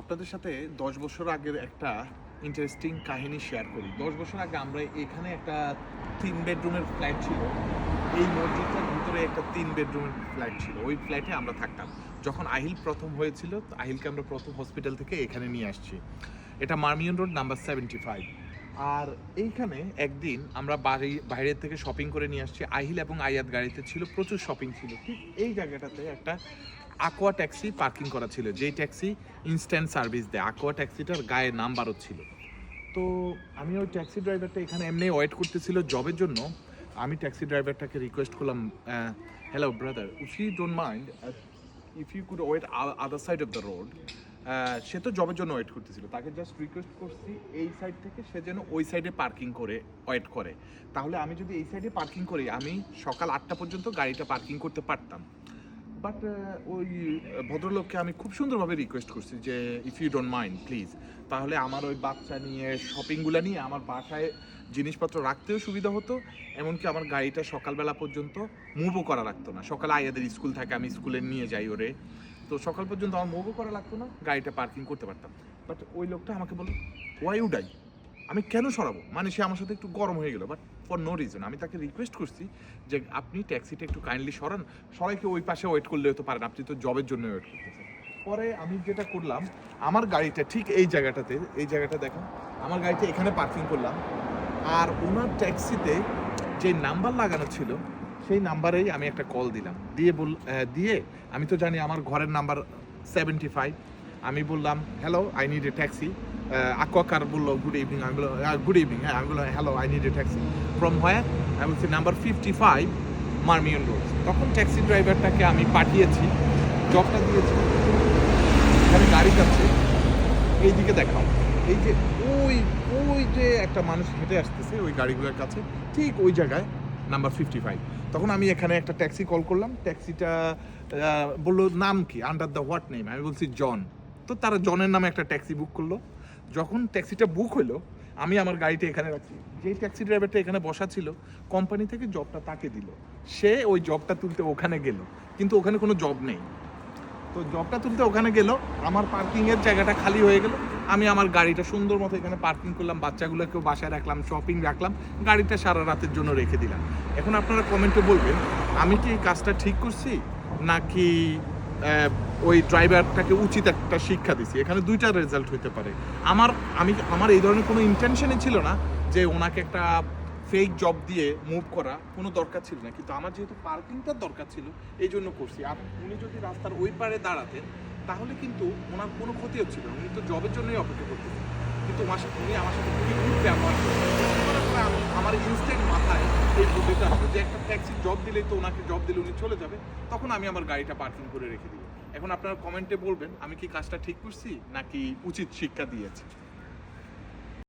আপনাদের সাথে দশ বছর আগের একটা ইন্টারেস্টিং কাহিনী শেয়ার করি। দশ বছর আগে আমরা এখানে একটা তিন বেডরুমের ফ্ল্যাট ছিল। এই মসজিদটার ভিতরে একটা তিন বেডরুমের ফ্ল্যাট ছিল। ওই ফ্ল্যাটে আমরা থাকতাম। যখন আহিল প্রথম হয়েছিল আহিলকে আমরা প্রথম হসপিটাল থেকে এখানে নিয়ে আসছি। এটা Marmion road, number seventy five আর এইখানে একদিন আমরা বাড়ি, বাইরের থেকে শপিং করে নিয়ে আসছি। আহিল এবং আয়াত গাড়িতে ছিল, প্রচুর শপিং ছিল। ঠিক এই জায়গাটাতে একটা আকোয়া ট্যাক্সি পার্কিং করা ছিল, যেই ট্যাক্সি ইনস্ট্যান্ট সার্ভিস দেয়। আকোয়া ট্যাক্সিটার গায়ে নাম্বারও ছিল। তো আমি ওই ট্যাক্সি ড্রাইভারটা এখানে এমনি ওয়েট করতেছিল জবের জন্য। আমি ট্যাক্সি ড্রাইভারটাকে রিকোয়েস্ট করলাম hello brother if you don't mind if you could wait other side of the road সে তো জবের জন্য ওয়েট করতেছিল। তাকে জাস্ট রিকোয়েস্ট করছি, এই সাইড থেকে সে যেন ওই সাইডে পার্কিং করে ওয়েট করে। তাহলে আমি যদি এই সাইডে পার্কিং করি, আমি সকাল আটটা পর্যন্ত গাড়িটা পার্কিং করতে পারতাম। বাট ওই ভদ্রলোককে আমি খুব সুন্দরভাবে রিকোয়েস্ট করছি যে if you don't mind please তাহলে আমার ওই বাচ্চা নিয়ে শপিংগুলো নিয়ে আমার বাসায় জিনিসপত্র রাখতেও সুবিধা হতো, এমনকি আমার গাড়িটা সকালবেলা পর্যন্ত মুভও করা লাগতো না। সকালে আয়াদের স্কুল থাকে, আমি স্কুলে নিয়ে যাই ওরে। তো সকাল পর্যন্ত আমার মুভও করা লাগতো না, গাড়িটা পার্কিং করতে পারতাম। বাট ওই লোকটা আমাকে বলল ওয়াই উডাই আমি কেন সরাবো? মানে সে আমার সাথে একটু গরম হয়ে গেলো বাট ফর নো রিজন আমি তাকে রিকোয়েস্ট করছি যে, আপনি ট্যাক্সিটা একটু কাইন্ডলি সরান। সবাইকে ওই পাশে ওয়েট করলে হতে পারেন আপনি তো জবের জন্য ওয়েট করতেছেন। পরে আমি যেটা করলাম, আমার গাড়িটা ঠিক এই জায়গাটাতে, এই জায়গাটা দেখেন, আমার গাড়িটা এখানে পার্কিং করলাম। আর ওনার ট্যাক্সিতে যে নাম্বার লাগানো ছিল, সেই নাম্বারেই আমি একটা কল দিলাম। দিয়ে বল দিয়ে আমি তো জানি আমার ঘরের নাম্বার সেভেন্টি ফাইভ আমি বললাম hello I need a taxi আকুয়াকার বলল গুড ইভিনিং আমি বলল গুড ইভিনিং হ্যাঁ আমি বললাম hello I need a taxi from where আমি বলছি number fifty five Marmion road তখন ট্যাক্সি ড্রাইভারটাকে আমি পাঠিয়েছি জবটা দিয়েছি। এখানে গাড়ি যাচ্ছে, এইদিকে দেখাও। এই যে ওই ওই যে একটা মানুষ হেঁটে আসতেছে ওই গাড়িগুলোর কাছে, ঠিক ওই জায়গায় নাম্বার ফিফটি ফাইভ তখন আমি এখানে একটা ট্যাক্সি কল করলাম। ট্যাক্সিটা বলল, নাম কি? আন্ডার দ্য হোয়াট নেম আমি বলছি, জন। তো তারা জনের নামে একটা ট্যাক্সি বুক করল। যখন ট্যাক্সিটা বুক হলো, আমি আমার গাড়িটা এখানে রাখছি যেই ট্যাক্সি ড্রাইভারটা এখানে বসা ছিল কোম্পানি থেকে জবটা তাকে দিল। সে ওই জবটা তুলতে ওখানে গেল। কিন্তু ওখানে কোনো জব নেই। তো জবটা তুলতে ওখানে গেল, আমার পার্কিং এর জায়গাটা খালি হয়ে গেল। আমি আমার গাড়িটা সুন্দর মতো এখানে পার্কিং করলাম, বাচ্চাগুলোকেও বাসায় রাখলাম শপিং রাখলাম, গাড়িটা সারা রাতের জন্য রেখে দিলাম। এখন আপনারা কমেন্টে বলবেন, আমি কি এই কাজটা ঠিক করছি? নাকি ওই ড্রাইভারটাকে উচিত একটা শিক্ষা দিছি? এখানে দুইটা রেজাল্ট হইতে পারে। আমার, আমি, আমার এই ধরনের কোনো ইন্টেনশনই ছিল না যে ওনাকে একটা ফেক জব দিয়ে মুভ করা কোনো দরকার ছিল না। কিন্তু আমার যেহেতু পার্কিংটার দরকার ছিল, এই জন্য করছি। আর উনি যদি রাস্তার ওই পারে দাঁড়াতেন, তাহলে কিন্তু ওনার কোনো ক্ষতি হচ্ছিল উনি তো জবের জন্যই অপেক্ষা করতেছেন। কিন্তু আমার সাথে উনি আমার সাথে খুবই ব্যবহার আমি- আমার ইনস্ট্যান্ট মাথায় এই বুদ্ধিটা আসলো যে একটা ট্যাক্সি জব দিলেই তো ওনাকে জব দিলে উনি চলে যাবে। তখন আমি আমার গাড়িটা পার্কিং করে রেখে দিই এখন আপনারা কমেন্টে বলবেন, আমি কি কাজটা ঠিক করছি নাকি উচিত শিক্ষা দিয়েছি?